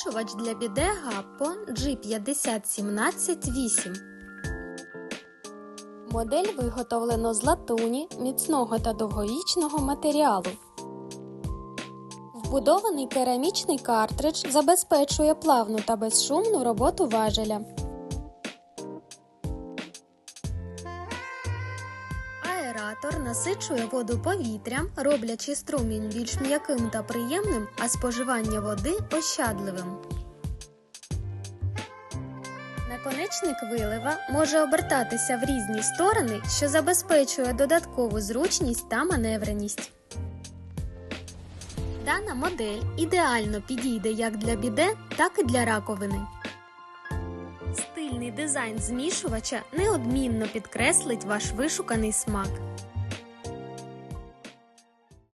Змішувач для біде Гаппо G50178. Модель виготовлено з латуні, міцного та довговічного матеріалу. Вбудований керамічний картридж забезпечує плавну та безшумну роботу важеля. Аератор насичує воду повітрям, роблячи струмінь більш м'яким та приємним, а споживання води ощадливим. Наконечник вилива може обертатися в різні сторони, що забезпечує додаткову зручність та маневреність. Дана модель ідеально підійде як для біде, так і для раковини. Стильний дизайн змішувача неодмінно підкреслить ваш вишуканий смак.